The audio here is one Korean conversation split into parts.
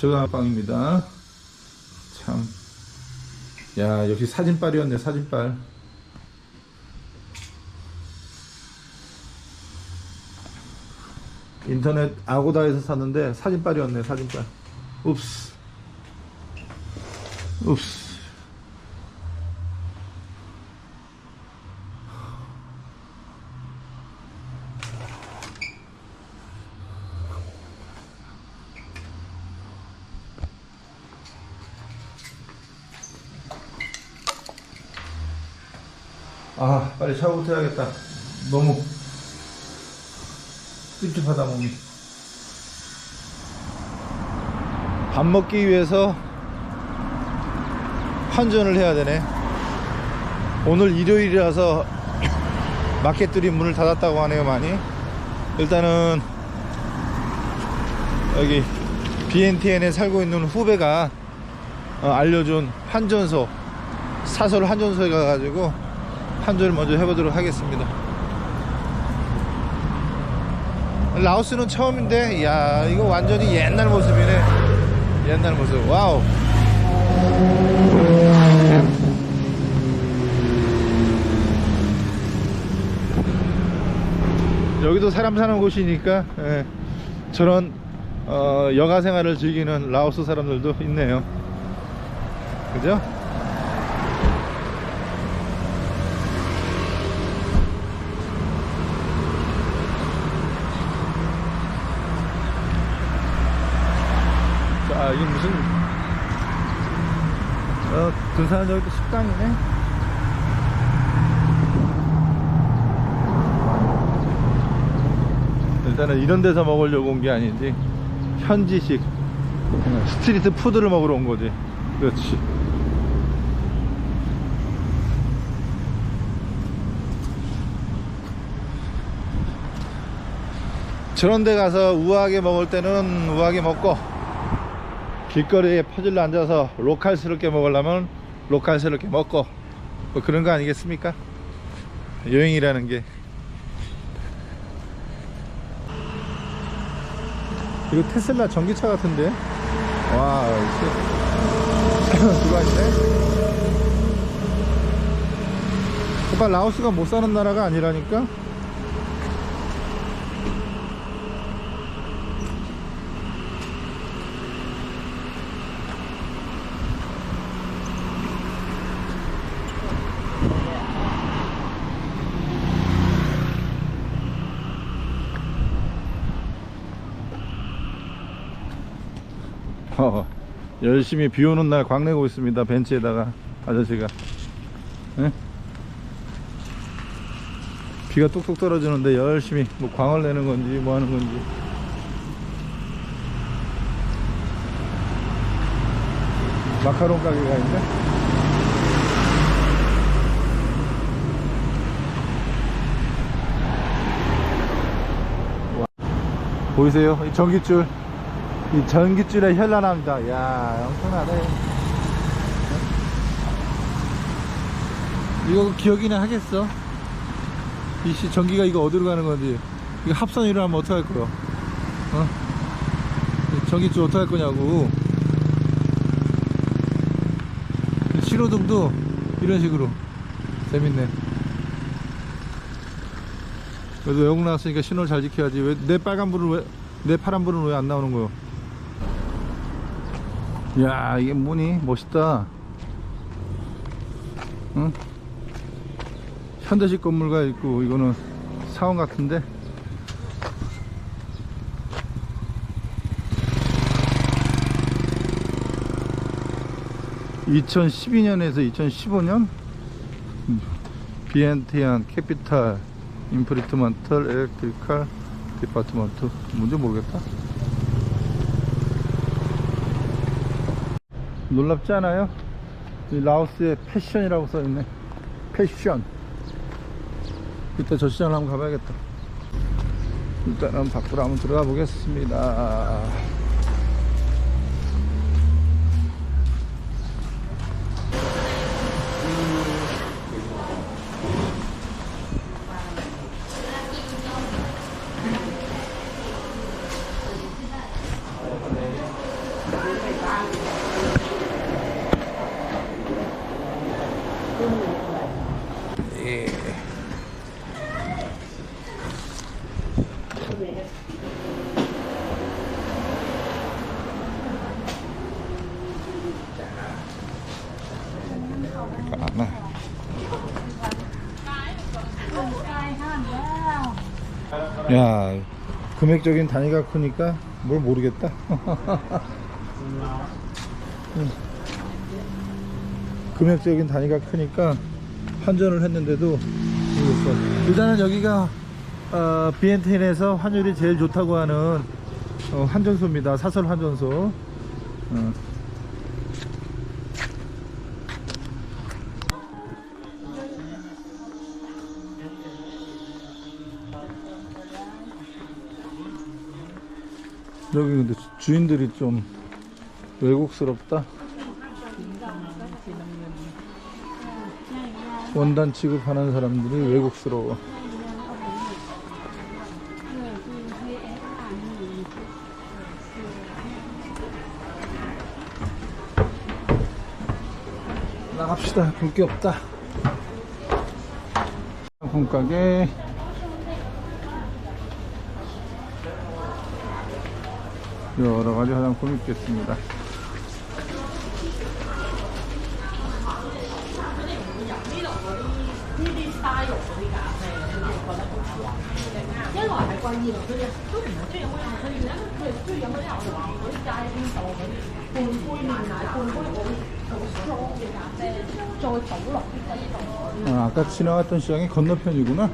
저가방입니다. 참. 야, 역시 사진빨이었네, 사진빨. 인터넷 아고다에서 샀는데 사진빨이었네, 사진빨. 읍스. 읍스. 아, 빨리 샤워부터 해야겠다. 너무 찝찝하다, 몸이. 밥 먹기 위해서 환전을 해야 되네. 오늘 일요일이라서 마켓들이 문을 닫았다고 하네요, 많이. 일단은 여기 BNTN에 살고 있는 후배가 어, 알려준 환전소, 사설 환전소에 가가지고 환전을 먼저 해보도록 하겠습니다. 라오스는 처음인데, 야 이거 완전히 옛날 모습이네. 옛날 모습. 와우. 여기도 사람 사는 곳이니까 예, 저런 어, 여가 생활을 즐기는 라오스 사람들도 있네요. 그죠? 자, 이게 무슨 어, 군산 저기도 식당이네. 일단은 이런 데서 먹으려고 온 게 아니지 현지식 어, 스트리트 푸드를 먹으러 온 거지 그렇지 저런 데 가서 우아하게 먹을 때는 우아하게 먹고 길거리에 퍼질러 앉아서 로컬스럽게 먹으려면 로컬스럽게 먹고 뭐 그런 거 아니겠습니까 여행이라는 게 이거 테슬라 전기차 같은데? 와, 누가 있네? 오빠 라오스가 못 사는 나라가 아니라니까? 어, 열심히 비 오는 날 광내고 있습니다. 벤치에다가 아저씨가. 예? 비가 뚝뚝 떨어지는데 열심히 뭐 광을 내는 건지 뭐 하는 건지. 마카롱 가게가 있네. 와. 보이세요? 이 전기줄. 이 전기줄에 현란합니다. 야, 엄청나네. 이거 기억이나 하겠어? 이씨 전기가 이거 어디로 가는 건지. 이거 합선 일어나면 어떡할 거야? 어? 이 전기줄 어떡할 거냐고. 이 신호등도 이런 식으로. 재밌네. 그래도 외국 나왔으니까 신호를 잘 지켜야지. 왜 내 빨간불은 왜, 내 파란불은 왜 안 나오는 거야? 야 이게 뭐니 멋있다. 응? 현대식 건물가 있고 이거는 사원 같은데? (2012년에서 2015년) 비엔티안 캐피탈 인프리트먼털 엘렉트리칼 디파트먼트. 뭔지 모르겠다 놀랍지 않아요? 이 라오스의 패션이라고 써있네. 패션. 이따 저 시장을 한번 가봐야겠다. 일단 은 밖으로 한번 들어가 보겠습니다 야 금액적인 단위가 크니까 뭘 모르겠다 응. 금액적인 단위가 크니까 환전을 했는데도 일단은 여기가 어, 비엔텐에서 환율이 제일 좋다고 하는 어, 환전소입니다 사설 환전소 어. 여기 근데 주- 주인들이 좀 외국스럽다. 원단 취급하는 사람들이 외국스러워. 나갑시다. 볼 게 없다. 상품 가게. 여러 가지 화장품이 있겠습니다. 아, 아까 지나갔던 시장이 건너편이구나.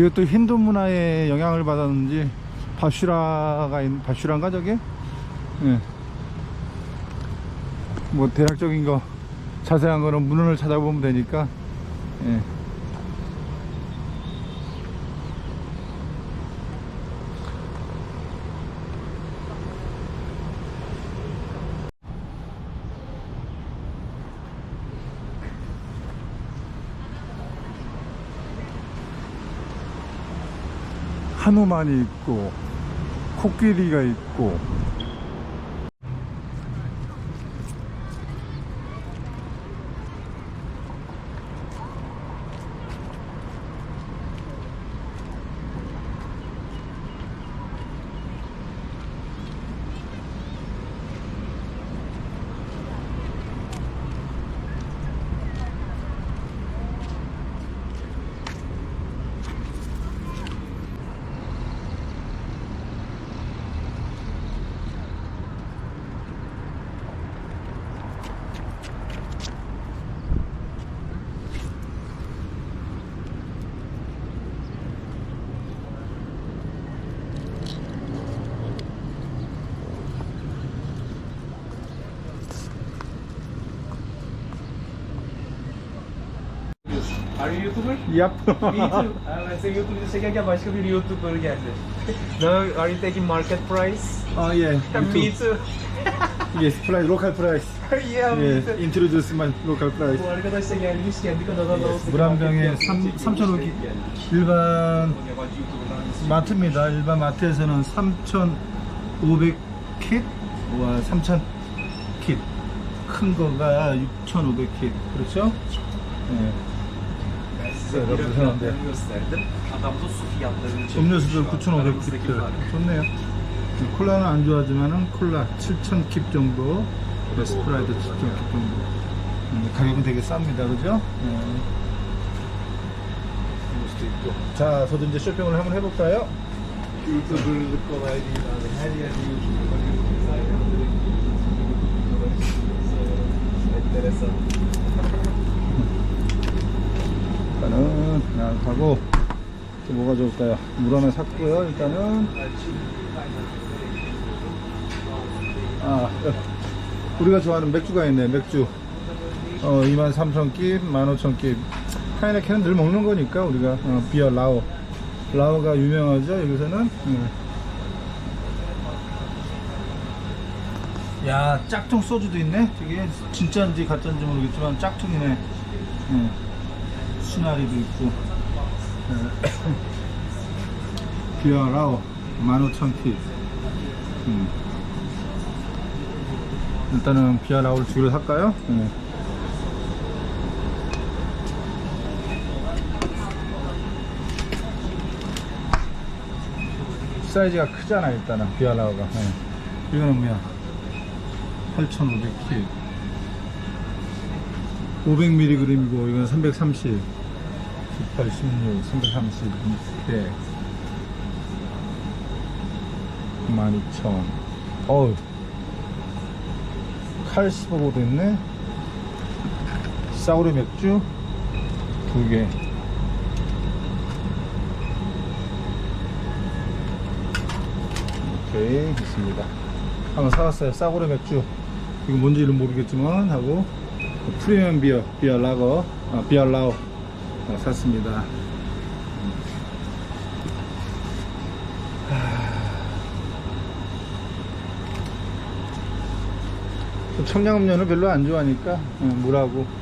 이것도 힌두 문화의 영향을 받았는지 바슈라가 있, 바슈라인가 저게? 예. 뭐 대략적인 거 자세한 거는 문헌을 찾아보면 되니까 예. 한우만이 있고 코끼리가 있고 Are you YouTuber? Yap. Me too. Uh, let's say YouTube çekerken başka bir YouTuber geldi. Now are you taking market price? 어, 예. me too. Yes, price, local price. yeah, me 예, too. introduce my local price. Bu arkadaş da gelmiş kendi kanalına da olsun. 물안병에 3,500 일반 마트입니다. 일반 마트에서는 3,500킷, 와 3,000킷. 큰 거가 6,500킷. 그렇죠? 예. su fiyatlarını çekmiş. 음료수도 Şu an 9,500킷. aramızdaki fark. 좋네요. 콜라는 안 좋아하지만은 콜라 7,000킵 정도, 스프라이트 7,000킵 정도. 음, 가격은 되게 쌉니다, 그죠? 네. 있고. 자, 저도 이제 쇼핑을 한번 해볼까요? 일단은 약하고 또 뭐가 좋을까요? 물 하나 샀고요. 일단은 아 우리가 좋아하는 맥주가 있네. 맥주 어 23,000깁, 15,000깁. 하이네켄은 늘 먹는 거니까 우리가 어, 비어 라오 라오가 유명하죠. 여기서는. 예. 야 짝퉁 소주도 있네. 되게 진짜인지 가짜인지 모르겠지만 짝퉁이네. 예. 수나리도 있고. 예. 비어 라오 15,000킵. 음. 일단은 비어 라오를 두 개를 살까요? 예. 사이즈가 크잖아 일단은 비알라우가 예. 이거는 뭐야 8500킬 500mg이고 이건 330 186 330 100 12,000 어우. 칼 15도 있네? 싸우리 맥주? 두개. 오케이 있습니다. 한번 사왔어요 싸구려 맥주. 이거 뭔지 는 모르겠지만 하고. 프리미엄 비어 비어 라거. 아, 비어 라오. 어, 샀습니다. 하... 청량음료는 별로 안 좋아하니까 어, 물하고